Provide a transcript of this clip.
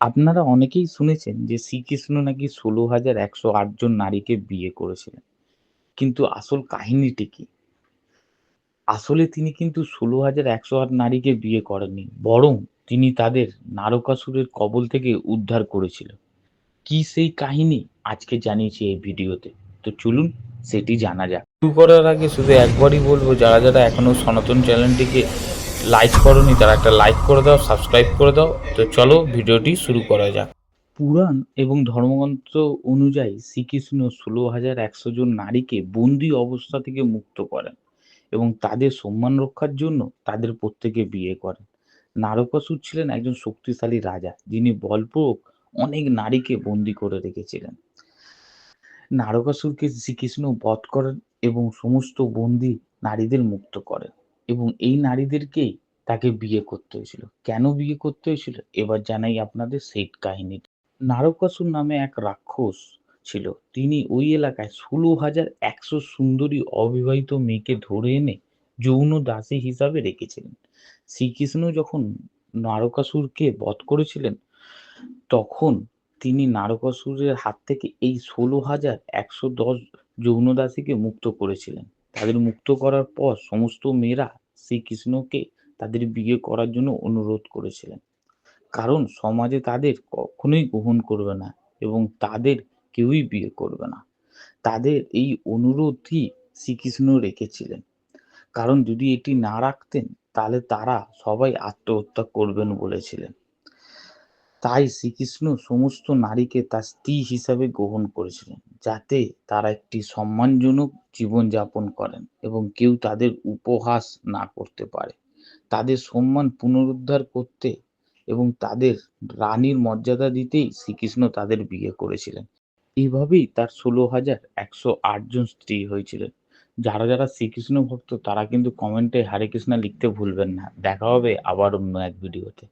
আপনারা অনেকেই শুনেছেন যে শ্রীকৃষ্ণ নাকি ষোলো হাজার একশো জন নারীকে বিয়ে করেছিলেন। কিন্তু আসল কাহিনীটি কি? আসলে তিনি কিন্তু ষোলো হাজার একশো আট নারীকে বিয়ে করেননি, বরং তিনি তাদের নারকাসুরের কবল থেকে উদ্ধার করেছিল কি সেই কাহিনী? আজকে জানিয়েছি এই ভিডিওতে। তো চলুন, সেটি জানা যাক। শুরু করার আগে শুধু একবারই বলব, যারা যারা এখনও সনাতন চ্যানেলটিকে লাইক করনি তারা একটা লাইক করে দাও সাবস্ক্রাইব করে দাও। তো চলো ভিডিওটি শুরু করা যাক। পুরাণ এবং ধর্মগ্রন্থ অনুযায়ী শ্রীকৃষ্ণ ষোলো হাজার একশো জন নারীকে বন্দি অবস্থা থেকে মুক্ত করেন এবং তাদের সম্মান রক্ষার জন্য তাদের প্রত্যেকে বিয়ে করেন। নারকাসুর ছিলেন একজন শক্তিশালী রাজা, যিনি বলপূর্বক অনেক নারীকে বন্দি করে রেখেছিলেন। নারকাসুরকে শ্রীকৃষ্ণ বধ করেন এবং সমস্ত বন্দি নারীদের মুক্ত করেন। এবং এই নারীদেরকেই তাকে বিয়ে করতে হয়েছিল। কেন বিয়ে করতে হয়েছিল? এবার জানাই আপনাদের সেই কাহিনী। নারকাসুর নামে এক রাক্ষস ছিল। তিনি ওই এলাকায় ষোলো হাজার একশো সুন্দরী অবিবাহিত মেয়েকে ধরে এনে যৌন দাসী হিসাবে রেখেছিলেন। শ্রীকৃষ্ণ যখন নারকাসুরকে বধ করেছিলেন, তখন তিনি নারকাসুরের হাত থেকে এই ষোলো হাজার একশো দশ যৌন দাসীকে মুক্ত করেছিলেন। তাদের মুক্ত করার পর সমস্ত মেয়েরা শ্রীকৃষ্ণকে তাদের বিয়ে করার জন্য অনুরোধ করেছিলেন। কারণ সমাজে তাদের কখনোই গ্রহণ করবে না এবং তাদের কেউই বিয়ে করবে না। তাদের এই অনুরোধই শ্রীকৃষ্ণ রেখেছিলেন। কারণ যদি এটি না রাখতেন, তাহলে তারা সবাই আত্মহত্যা করবেন বলেছিলেন। তাই শ্রীকৃষ্ণ সমস্ত নারীকে তার স্ত্রী হিসাবে গ্রহণ করেছিলেন, যাতে তারা একটি সম্মানজনক জীবনযাপন করেন এবং কেউ তাদের উপহাস না করতে পারে। তাদের সম্মান পুনরুদ্ধার করতে এবং তাদের রানীর মর্যাদা দিতেই শ্রীকৃষ্ণ তাদের বিয়ে করেছিলেন। এইভাবেই তার ষোলো হাজার একশো জন স্ত্রী হয়েছিলেন। যারা যারা শ্রীকৃষ্ণ ভক্ত তারা কিন্তু কমেন্টে হরে কৃষ্ণা লিখতে ভুলবেন না। দেখা হবে আবার অন্য এক ভিডিওতে।